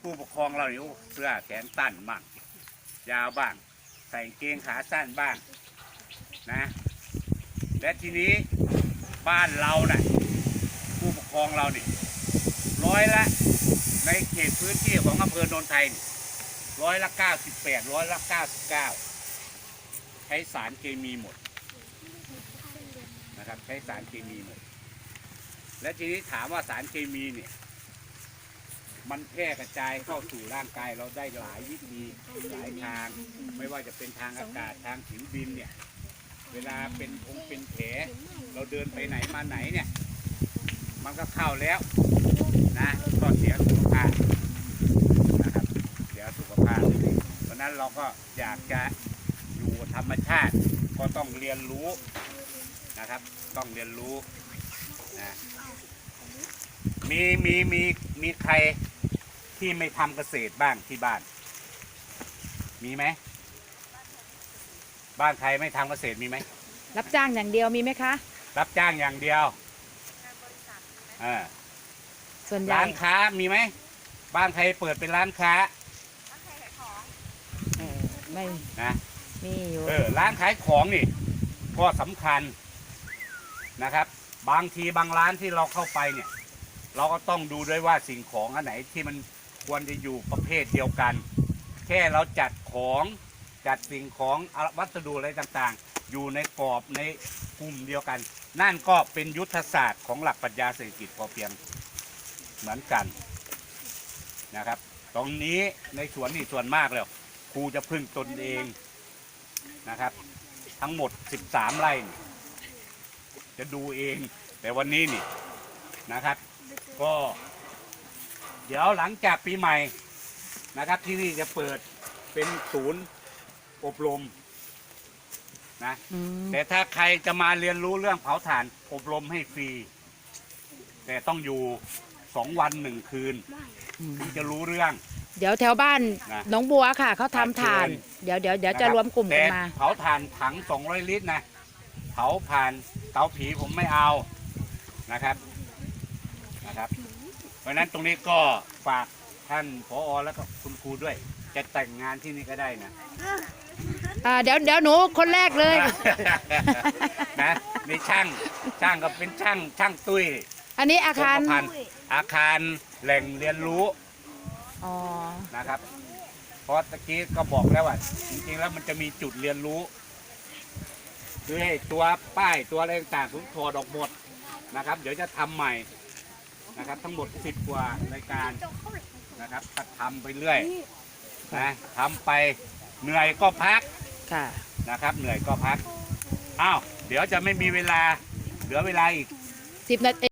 ผู้ปกครองเราเนี่ยโอ้เสื้อแขนสั้นบ้างยาวบ้าง ใส่กางเกงขาสั้นบ้างนะและทีนี้บ้านเราน่ะผู้ปกครองเราเนี่ยร้อยละ ในเขตพื้นที่ของอำเภอโนนไทยร้อยละเก้าสิบแปดร้อยละเก้าสิบเก้าใช้สารเคมีหมดนะครับใช้สารเคมีหมด และทีนี้ถามว่าสารเคมีเนี่ย มันแพร่กระจายเข้าสู่ร่างกายเราได้หลายวิธีหลายทาง ไม่ว่าจะเป็นทางอากาศทางผิวดินเนี่ย เวลาเป็นพงเป็นแผลเราเดินไปไหนมาไหนเนี่ย มันก็เข้าแล้วนะก็เสียสุขภาพนะครับเสียสุขภาพเพราะนั้นเราก็อยากจะอยู่ธรรมชาติ ก็ต้องเรียนรู้นะครับ ต้องเรียนรู้นะมีมีมีมีใคร ที่ไม่ทำเกษตรบ้างที่บ้าน มีไหม บ้านใครไม่ทำเกษตรมีไหม รับจ้างอย่างเดียวมีไหมคะ รับจ้างอย่างเดียวเออส่วนใหญ่ร้านค้ามีไหม บ้านใครเปิดเป็นร้านค้าเออไม่นะมีอยู่เออร้านขายของนี่ก็สำคัญนะครับ บางทีบางร้านที่เราเข้าไปเนี่ย เราก็ต้องดูด้วยว่าสิ่งของอันไหนที่มัน ควรจะอยู่ประเภทเดียวกัน แค่เราจัดของจัดสิ่งของวัสดุอะไรต่างๆ อยู่ในกรอบในกลุ่มเดียวกัน นั่นก็เป็นยุทธศาสตร์ของหลักปรัชญาเศรษฐกิจพอเพียงเหมือนกันนะครับ ตรงนี้ในสวนนี่ส่วนมากแล้วครูจะพึ่งตนเองนะครับ ทั้งหมด 13 ไร่จะดูเอง แต่วันนี้นี่นะครับ ก็ เดี๋ยวหลังจากปีใหม่นะครับที่นี่จะเปิดเป็นศูนย์อบรมนะอืมแต่ถ้าใครจะมาเรียนรู้เรื่องเผาถ่านอบรมให้ฟรี แต่ต้องอยู่สองวันหนึ่งคืนอืมถึงจะรู้เรื่อง เดี๋ยวแถวบ้านนะหนองบัวค่ะเขาทำทาน เชิญเดี๋ยวเดี๋ยวเดี๋ยวจะนคบรวมกลุ่มกันแต่มาเผาถ่านถัง 200 ลิตรนะเผาผ่านเตาผีผมไม่เอานะครับนะครับ เพราะฉะนั้นตรงนี้ก็ฝากท่านผอแล้วก็คุณครูด้วย จะแต่งงานที่นี่ก็ได้นะ อ่าเดี๋ยวเดี๋ยวหนูคนแรกเลย นะมีช่างช่างก็เป็นช่างช่างตุ้ยอันนี้อาคารงกพันธ์อาคารแหล่งเรียนรู้อ๋อ นะครับ เพราะตะกี้ก็บอกแล้วว่าจริงๆแล้วมันจะมีจุดเรียนรู้คือให้ตัวป้ายตัวอะไรต่างๆผมถอดออกหมดนะครับ เดี๋ยวจะทำใหม่ นะครับ ทั้งหมดสิบกว่ารายการนะครับก็ทำไปเรื่อยนะทำไปเหนื่อยก็พักค่ะนะครับ เหนื่อยก็พักอ้าวเดี๋ยวจะไม่มีเวลาเหลือเวลาอีก สิบนาที